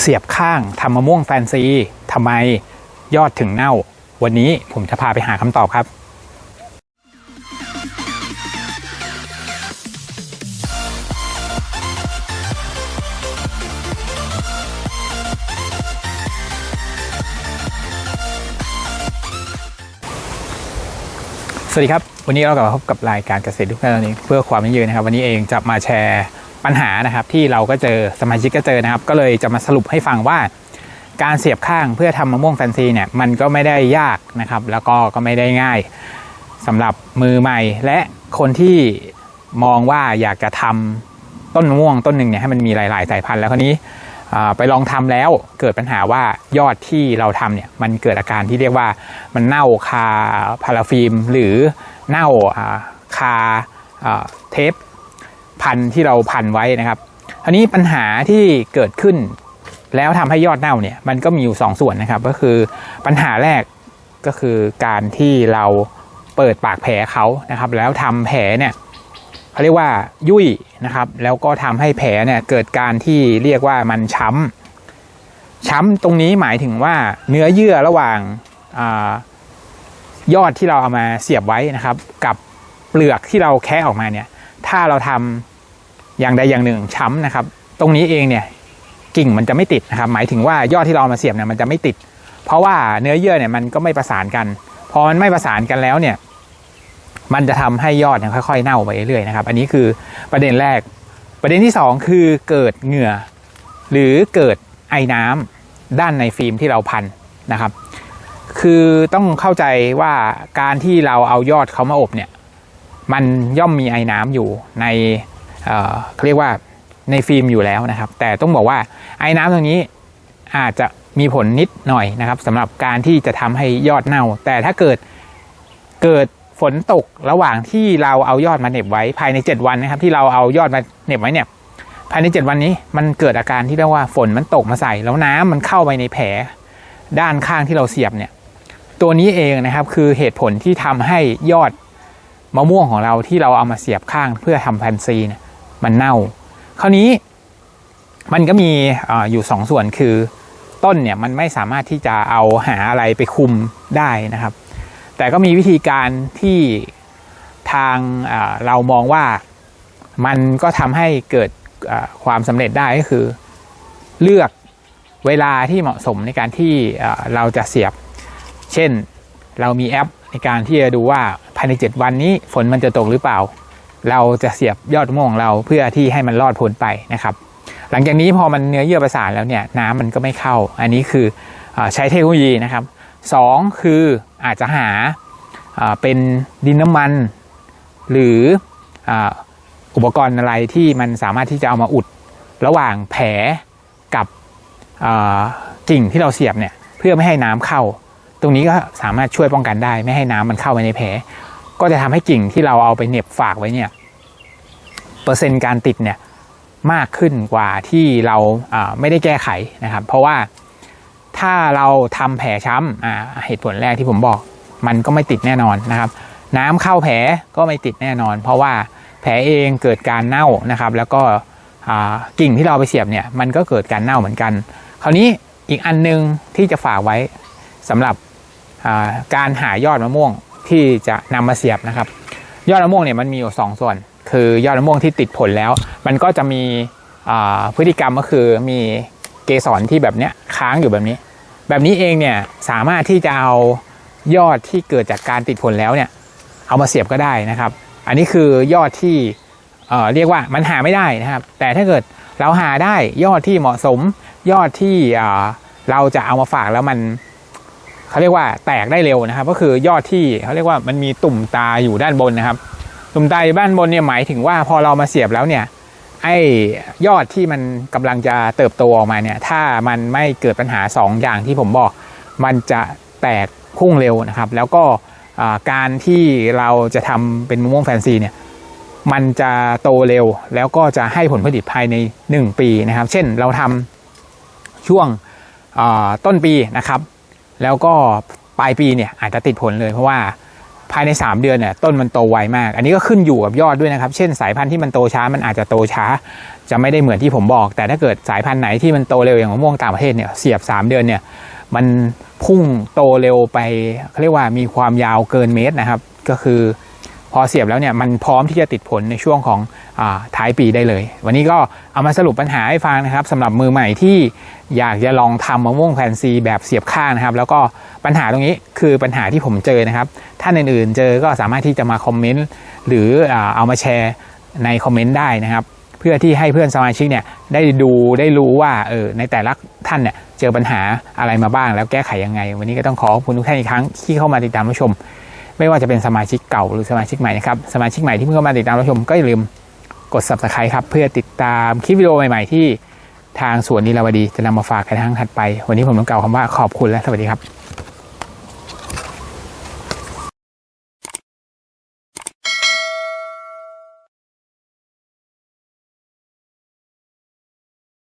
เสียบข้างทำมะม่วงแฟนซีทำไมยอดถึงเน่า วันนี้ผมจะพาไปหาคำตอบครับสวัสดีครับ วันนี้เรากลับมาพบกับรายการเกษตรทุกท่านนี้เพื่อความยั่งยืนนะครับ วันนี้เองจะมาแชร์ ปัญหานะครับที่เราก็เจอสมาชิกก็เจอนะครับ ก็เลยจะมาสรุปให้ฟังว่า การเสียบข้างเพื่อทำมะม่วงแฟนซีเนี่ยมันก็ไม่ได้ยากนะครับ แล้วก็ก็ไม่ได้ง่ายสำหรับมือใหม่ และคนที่มองว่าอยากจะทำต้นมะม่วงต้นหนึ่งเนี่ยให้มันมีหลาย ๆ สายพันธุ์แล้วคราวนี้ไปลองทำแล้วเกิดปัญหาว่ายอดที่เราทำเนี่ยมันเกิดอาการที่เรียกว่ามันเน่าคาพาราฟิล์มหรือเน่าคาเทป พันที่เราพันไว้นะครับทีนี้ปัญหาที่เกิดขึ้น แล้วทำให้ยอดเน่าเนี่ยมันก็มีอยู่2ส่วนนะครับ ก็คือปัญหาแรกก็คือการที่เราเปิดปากแผลเขานะครับ แล้วทำแผลเนี่ยเขาเรียกว่ายุ่ยนะครับ แล้วก็ทำให้แผลเนี่ยเกิดการที่เรียกว่ามันช้ำช้ำตรงนี้หมายถึงว่าเนื้อเยื่อระหว่างอายอดที่เราเอามาเสียบไว้นะครับ กับเปลือกที่เราแคะออกมาเนี่ย ถ้าเราทำ อย่างใดอย่างหนึ่งช้ำนะครับ ตรงนี้เองเนี่ยกิ่งมันจะไม่ติดนะครับ หมายถึงว่ายอดที่เรามาเสียบเนี่ยมันจะไม่ติด เพราะว่าเนื้อเยื่อเนี่ยมันก็ไม่ประสานกันพอมันไม่ประสานกันแล้วเนี่ยมันจะทำให้ยอดเนี่ยค่อยๆเน่าไปเรื่อยๆนะครับ อันนี้คือประเด็นแรก ประเด็นที่สองคือเกิดเหงื่อ หรือเกิดไอน้ำด้านในฟิล์มที่เราพันนะครับ คือต้องเข้าใจว่าการที่เราเอายอดเขามาอบเนี่ย มันย่อมมีไอน้ำอยู่ใน เขาเรียกว่าในฟิล์มอยู่แล้วนะครับ แต่ต้องบอกว่าไอ้น้ำตรงนี้อาจจะมีผลนิดหน่อยนะครับสำหรับการที่จะทำให้ยอดเน่า แต่ถ้าเกิดเกิดฝนตกระหว่างที่เราเอายอดมาเน็บไว้ภายใน 7 วันนะครับ ที่เราเอายอดมาเน็บไว้เนี่ยภายใน 7 วันนี้มันเกิดอาการที่เรียกว่าฝนมันตกมาใส่ แล้วน้ำมันเข้าไปในแผลด้านข้างที่เราเสียบเนี่ย ตัวนี้เองนะครับคือเหตุผลที่ทำให้ยอดมะม่วงของเราที่เราเอามาเสียบข้างเพื่อทำแฟนซีเนี่ย มันเน่า คราวนี้มันก็มีออยู่สองส่วนคือต้นเนี่ยมันไม่สามารถที่จะเอาหาอะไรไปคุมได้นะครับ แต่ก็มีวิธีการที่ทางเรามองว่ามันก็ทำให้เกิดความสำเร็จได้ก็คือ เลือกเวลาที่เหมาะสมในการที่เราจะเสียบ เช่นเรามีแอปในการที่จะดูว่าภายใน 7 วันนี้ฝนมันจะตกหรือเปล่า เราจะเสียบยอดม่วงเราเพื่อที่ให้มันรอดพ้นไปนะครับ หลังจากนี้พอมันเนื้อเยื่อประสานแล้วเนี่ยน้ำมันก็ไม่เข้า อันนี้คืออใช้เทคโนโลยีนะครับสองคืออาจจะหาเป็นดินน้ำมัน หรืออุปกรณ์อะไรที่มันสามารถที่จะเอามาอุดระหว่างแผลกับกิ่งที่เราเสียบเนี่ยเพื่อไม่ให้น้ำเข้า ตรงนี้ก็สามารถช่วยป้องกันได้ ไม่ให้น้ำมันเข้าไปในแผล ก็จะทำให้กิ่งที่เราเอาไปเหน็บฝากไว้เนี่ย เปอร์เซ็นต์การติดเนี่ยมากขึ้นกว่าที่เราไม่ได้แก้ไขนะครับ เพราะว่าถ้าเราทำแผลช้ำเหตุผลแรกที่ผมบอก มันก็ไม่ติดแน่นอนนะครับ น้ำเข้าแผลก็ไม่ติดแน่นอน เพราะว่าแผลเองเกิดการเน่านะครับ แล้วก็กิ่งที่เราไปเสียบเนี่ยมันก็เกิดการเน่าเหมือนกัน คราวนี้อีกอันนึงที่จะฝากไว้สำหรับการหายอดมะม่วงที่จะนำมาเสียบนะครับ ยอดมะม่วงเนี่ยมันมีอยู่สองส่วน คือยอดมะม่วงที่ติดผลแล้ว มันก็จะมีพฤติกรรมก็คือมีเกสรที่แบบเนี้ยค้างอยู่แบบนี้ แบบนี้เองเนี่ยสามารถที่จะเอายอดที่เกิดจากการติดผลแล้วเนี่ยเอามาเสียบก็ได้นะครับ อันนี้คือยอดที่เเรียกว่ามันหาไม่ได้นะครับ แต่ถ้าเกิดเราหาได้ยอดที่เหมาะสม ยอดที่เราจะเอามาฝากแล้วมันเขาเรียกว่าแตกได้เร็วนะครับ ก็คือยอดที่เขาเรียกว่ามันมีตุ่มตาอยู่ด้านบนนะครับ ตุ่มตาอยู่ด้านบนเนี่ยหมายถึงว่าพอเรามาเสียบแล้วเนี่ยไอ้ยอดที่มันกำลังจะเติบโตออกมาเนี่ยถ้ามันไม่เกิดปัญหา 2 อย่างที่ผมบอก มันจะแตกพุ่งเร็วนะครับ แล้วก็การที่เราจะทำเป็นมะม่วงแฟนซีเนี่ยมันจะโตเร็วแล้วก็จะให้ผลผลิตภายใน 1 ปีนะครับ เช่นเราทำช่วงต้นปีนะครับ แล้วก็ปลายปีเนี่ยอาจจะติดผลเลยเพราะว่า ภายใน 3 เดือนเนี่ยต้นมันโตไวมาก อันนี้ก็ขึ้นอยู่กับยอดด้วยนะครับ เช่นสายพันธุ์ที่มันโตช้ามันอาจจะโตช้า จะไม่ได้เหมือนที่ผมบอก แต่ถ้าเกิดสายพันธุ์ไหนที่มันโตเร็วอย่างมะม่วงต่างประเทศเนี่ยเสียบ 3 เดือนเนี่ยมันพุ่งโตเร็วไปเขาเรียกว่ามีความยาวเกินเมตรนะครับ ก็คือ อเสียบแล้วเนี่ยมันพร้อมที่จะติดผลในช่วงของอท้ายปีได้เลย วันนี้ก็เอามาสรุปปัญหาให้ฟังนะครับสำหรับมือใหม่ที่อยากจะลองทำมะม่วงแฟนซีแบบเสียบข้างนะครับ แล้วก็ปัญหาตรงนี้คือปัญหาที่ผมเจอนะครับ ท่านอื่นๆ เจอก็สามารถที่จะมาคอมเมนต์หรือเอามาแชร์ในคอมเมนต์ได้นะครับ เพื่อที่ให้เพื่อนสมาชิกเนี่ยได้ดูได้รู้ว่าเออในแต่ละท่านเนี่ยเจอปัญหาอะไรมาบ้างแล้วแก้ไขยังไง วันนี้ก็ต้องขอขอบคุณทุกท่านอีกครั้งที่เข้ามาติดตามรับชม ไม่ว่าจะเป็นสมาชิกเก่าหรือสมาชิกใหม่นะครับสมาชิกใหม่ที่เพิ่งเข้ามาติดตามรับชมก็อย่าลืมกด subscribe ครับเพื่อติดตามคลิปวิดีโอใหม่ ๆ ที่ทางสวนนิราวดีจะนำมาฝากในทางถัดไป วันนี้ผมต้องกล่าวคำว่าขอบคุณและสวัสดีครับ